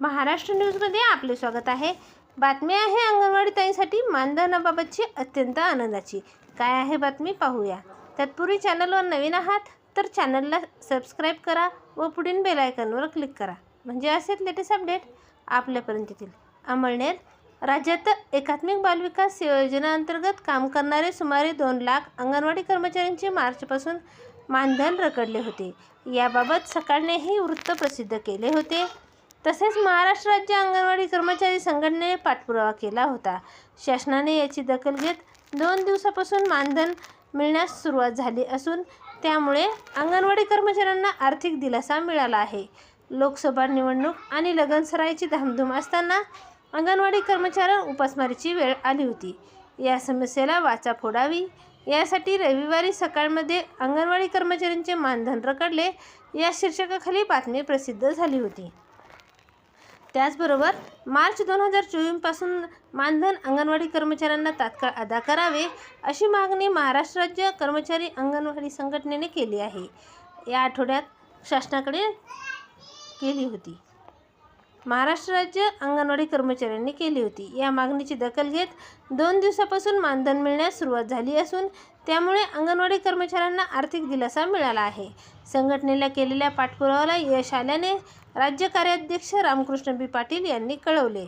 महाराष्ट्र न्यूजमध्ये आपले स्वागत आहे. बातमी आहे अंगणवाडी ताईंसाठी मानधनाबाबतची अत्यंत आनंदाची. काय आहे बातमी पाहूया. तत्पूर्वी चॅनलवर नवीन आहात तर चॅनलला सबस्क्राईब करा व पुढील बेल क्लिक करा. म्हणजे असेच लेटेस्ट अपडेट आपल्यापर्यंत येतील अमळनेर राज्यात एकात्मिक बालविकास योजनेअंतर्गत काम करणारे सुमारे दोन लाख अंगणवाडी कर्मचाऱ्यांचे मार्चपासून मानधन रखडले होते. याबाबत सकाळनेही वृत्त प्रसिद्ध केले होते. तसेच महाराष्ट्र राज्य अंगणवाडी कर्मचारी संघटनेने पाठपुरावा केला होता. शासनाने याची दखल घेत दोन दिवसापासून मानधन मिळण्यास सुरुवात झाली असून त्यामुळे अंगणवाडी कर्मचाऱ्यांना आर्थिक दिलासा मिळाला आहे. लोकसभा निवडणूक आणि लगनसराईची धामधूम असताना अंगणवाडी कर्मचाऱ्यांना उपासमारीची वेळ आली होती. या समस्येला वाचा फोडावी. यासाठी रविवारी सकाळमध्ये अंगणवाडी कर्मचाऱ्यांचे मानधन रखडले या शीर्षकाखाली बातमी प्रसिद्ध झाली होती. त्याचबरोबर मार्च दोन हजार चोवीसपासून मानधन अंगणवाडी कर्मचाऱ्यांना तात्काळ अदा करावे अशी मागणी महाराष्ट्र राज्य कर्मचारी अंगणवाडी संघटनेने केली आहे. या आठवड्यात शासनाकडे केली होती. महाराष्ट्र राज्य अंगणवाडी कर्मचाऱ्यांनी केली होती. या मागणीची दखल घेत दोन दिवसापासून मानधन मिळण्यास सुरुवात झाली असून त्यामुळे अंगणवाडी कर्मचाऱ्यांना आर्थिक दिलासा मिळाला आहे. संघटनेला केलेल्या पाठपुराव्याला यश आल्याने राज्य कार्याध्यक्ष रामकृष्ण बी पाटील यांनी कळवले.